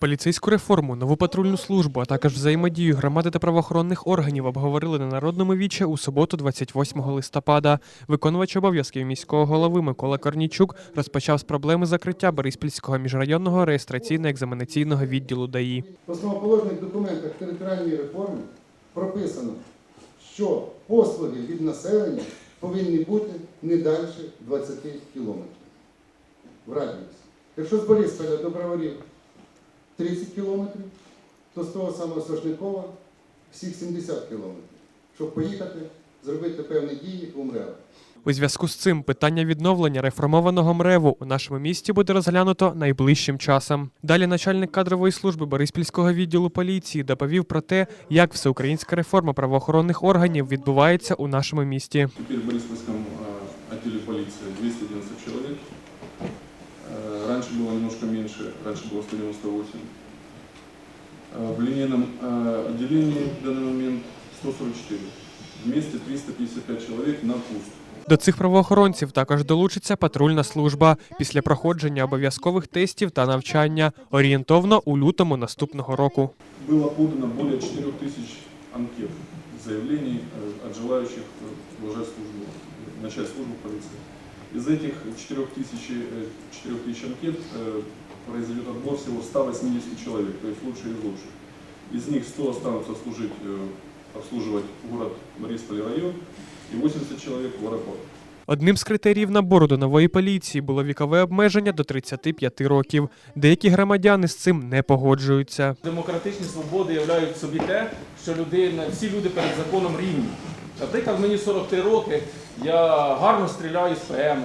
Поліцейську реформу, нову патрульну службу, а також взаємодію громади та правоохоронних органів обговорили на народному віче у суботу, 28 листопада. Виконувач обов'язків міського голови Микола Корнійчук розпочав з проблеми закриття Бориспільського міжрайонного реєстраційно-екзаменаційного відділу ДАІ. В основоположних документах територіальної реформи прописано, що послуги від населення повинні бути не далі 20 кілометрів в радіусі. Якщо з Борисполя до Броварів 30 кілометрів, то з того самого Сошникова всіх 70 кілометрів, щоб поїхати, зробити певні дії у МРЕВ. У зв'язку з цим питання відновлення реформованого МРЕВу у нашому місті буде розглянуто найближчим часом. Далі начальник кадрової служби Бориспільського відділу поліції доповів про те, як всеукраїнська реформа правоохоронних органів відбувається у нашому місті. раньше было 198. Э, В линейном э, отделении в данный момент 144. Вместе 355 человек на пуст. До цих правоохоронців також долучиться патрульна служба після проходження обов'язкових тестів та навчання орієнтовно у лютому наступного року. Было подано более 4 тысяч анкет, заявлений э, от желающих э, продолжать службу, э, начать службу в полиции. Из этих 4 тысяч, э, 4 тысяч анкет э, произойдет отбор всего 180 человек, то есть лучшие из лучших. Из них 100 останутся служить, э, обслуживать город Борисполь район, и 80 человек в аэропорт. Одним з критеріїв набору до нової поліції було вікове обмеження до 35 років. Деякі громадяни з цим не погоджуються. Демократичні свободи являють в собі те, що людина, всі люди перед законом рівні. Наприклад, мені 43 роки, я гарно стріляю з ПМ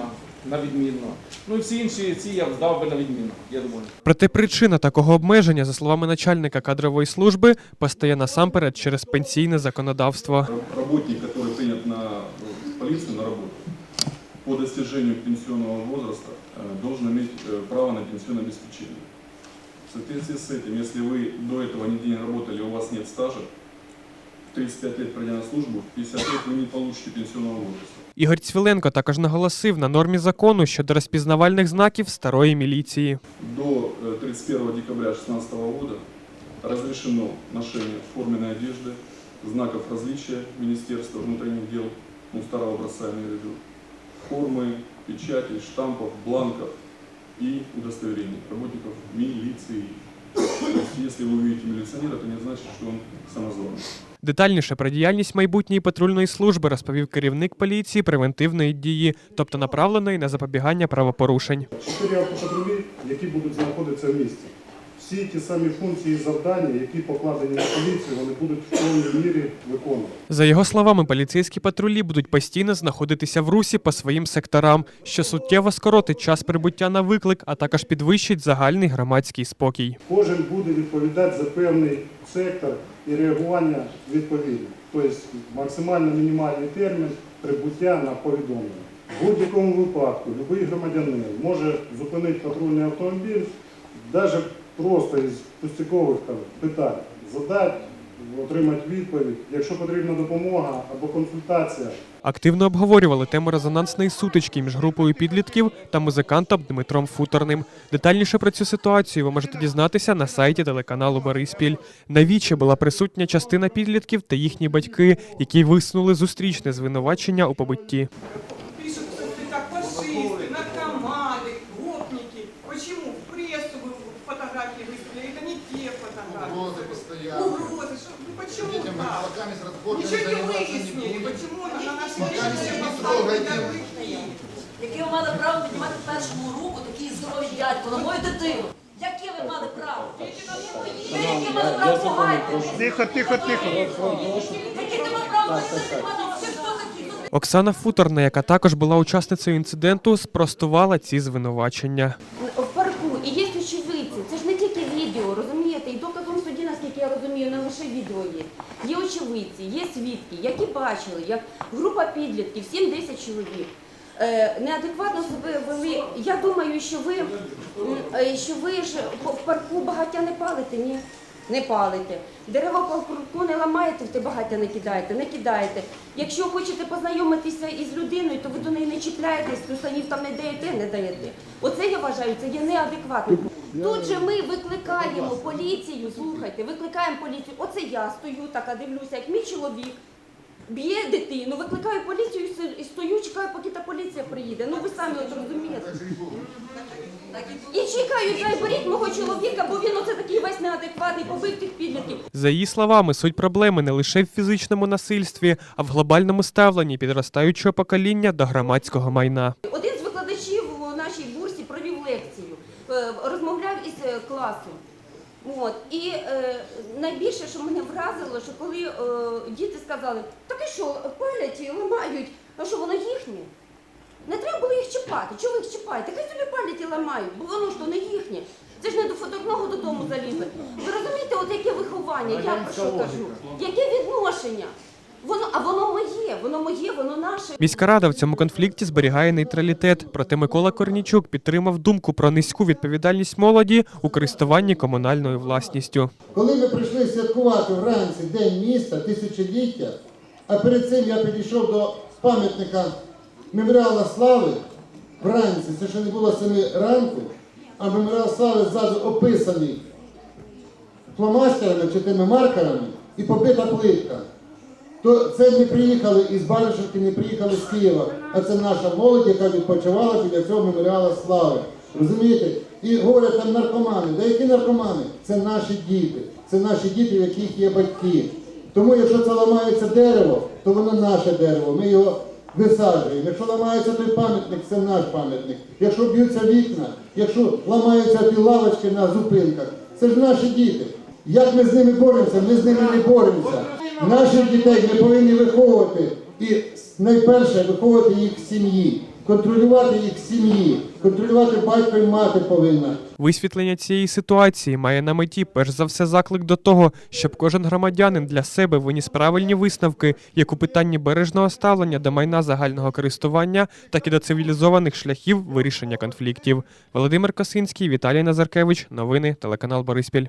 на відмінно. Ну і всі інші ці я здав би на відмінно, я думаю. Проте причина такого обмеження, за словами начальника кадрової служби, постає насамперед через пенсійне законодавство. Работник, который принят на э, полицию на работу, по достижению пенсионного возраста э, должен иметь э, право на пенсионное обеспечение. В соответствии с этим, если вы до этого нигде не работали, у вас нет стажа, в 35 лет пройдя на службу, в 50 лет вы не получите пенсионного возраста. Ігор Цвіленко також наголосив на нормі закону щодо розпізнавальних знаків старої міліції. До э, 31 декабря 2016 года разрешено ношение форменной одежды, знаков различия Министерства внутренних дел, ну, старого образца я имею в виду, формы, печатей, штампов, бланков и удостоверений работников милиции. То есть, если вы увидите милиционера, это не значит, что он самозванец. Детальніше про діяльність майбутньої патрульної служби розповів керівник поліції превентивної дії, тобто направленої на запобігання правопорушень. Чотири автопатрулі, які будуть знаходитися в місті. Всі ті самі функції і завдання, які покладені на поліцію, вони будуть в повній мірі виконувати. За його словами, поліцейські патрулі будуть постійно знаходитися в русі по своїм секторам, що суттєво скоротить час прибуття на виклик, а також підвищить загальний громадський спокій. Кожен буде відповідати за певний сектор і реагування відповідно. Тобто максимально мінімальний термін прибуття на повідомлення. В будь-якому випадку будь-який громадянин може зупинити патрульний автомобіль, навіть просто із пустякових там, питань, задати, отримати відповідь. Якщо потрібна допомога або консультація, Активно обговорювали тему резонансної сутички між групою підлітків та музикантом Дмитром Футорним. Детальніше про цю ситуацію ви можете дізнатися на сайті телеканалу Бориспіль. На вічі була присутня частина підлітків та їхні батьки, які висунули зустрічне звинувачення у побитті. почему Детям так? рыбаками с разборками Ничего не заниматься не выяснили, будем. почему на на нашей Пока не лестнице трогайте. поставили ярлыки. Яке ви мали право піднімати першому руку такий здоровий дядько на мою дитину? Яке ви мали право? Ви яке мали право погайте? Тихо, тихо, тихо. Яке ти мав право писати мене? Ти хто такий? Хто Оксана Футорна, яка також була учасницею інциденту, спростувала ці звинувачення. в парку і є очевидці. Це ж не тільки відео, розумієте? Розумію, не лише відео є. Є очевидці, є свідки, які бачили, як група підлітків, 7-10 чоловік. е, Неадекватно себе вели. Я думаю, що ви, е, що ви ж в парку багаття не палите, ні? Не палите. Дерева по парку не ламаєте, те багаття не кидаєте, не кидаєте. Якщо хочете познайомитися із людиною, то ви до неї не чіпляєтесь, плюсанів там не даєте, не даєте. Оце я вважаю, це є неадекватно. Тут же ми викликаємо поліцію, слухайте, викликаємо поліцію. Оце я стою, така дивлюся, як мій чоловік б'є дитину, викликаю поліцію і стою, чекаю, поки та поліція приїде. Ну ви самі от розумієте. І чекають, заберіть мого чоловіка, бо він оце такий весь неадекватний, побив тих підлітків. За її словами, суть проблеми не лише в фізичному насильстві, а в глобальному ставленні підростаючого покоління до громадського майна. Один з викладачів у нашій бурсі провів лекцію, е, розмовляв із е, класом. От. І е, найбільше, що мене вразило, що коли е, діти сказали, так і що, палять і ламають, а що воно їхнє? Не треба було їх чіпати. Чого ви їх чіпаєте? Хай собі палять і ламають, бо воно ж то не їхнє. Це ж не до фоторного додому залізли. Ви розумієте, от яке виховання, я про що кажу? Яке відношення? Воно, а воно моє, воно моє, воно наше. Міська рада в цьому конфлікті зберігає нейтралітет. Проте Микола Корнічук підтримав думку про низьку відповідальність молоді у користуванні комунальною власністю. Коли ми прийшли святкувати вранці День міста, тисячоліття, а перед цим я підійшов до пам'ятника меморіала слави вранці, це ще не було семи ранку, а меморіал слави ззаду описаний фломастерами чи тими маркерами і побита плитка. То це не приїхали із Баришівки, не приїхали з Києва, а це наша молодь, яка відпочивала біля цього меморіалу слави. Розумієте? І говорять там наркомани. Да які наркомани? Це наші діти. Це наші діти, в яких є батьки. Тому якщо це ламається дерево, то воно наше дерево. Ми його висаджуємо. Якщо ламається той пам'ятник, це наш пам'ятник. Якщо б'ються вікна, якщо ламаються ті лавочки на зупинках, це ж наші діти. Як ми з ними боремося? Ми з ними не боремося. Наших дітей ми повинні виховувати і найперше виховувати їх в сім'ї, контролювати їх сім'ї, контролювати батько і мати повинна. Висвітлення цієї ситуації має на меті перш за все заклик до того, щоб кожен громадянин для себе виніс правильні висновки як у питанні бережного ставлення до майна загального користування, так і до цивілізованих шляхів вирішення конфліктів. Володимир Косинський, Віталій Назаркевич, новини, телеканал Бориспіль.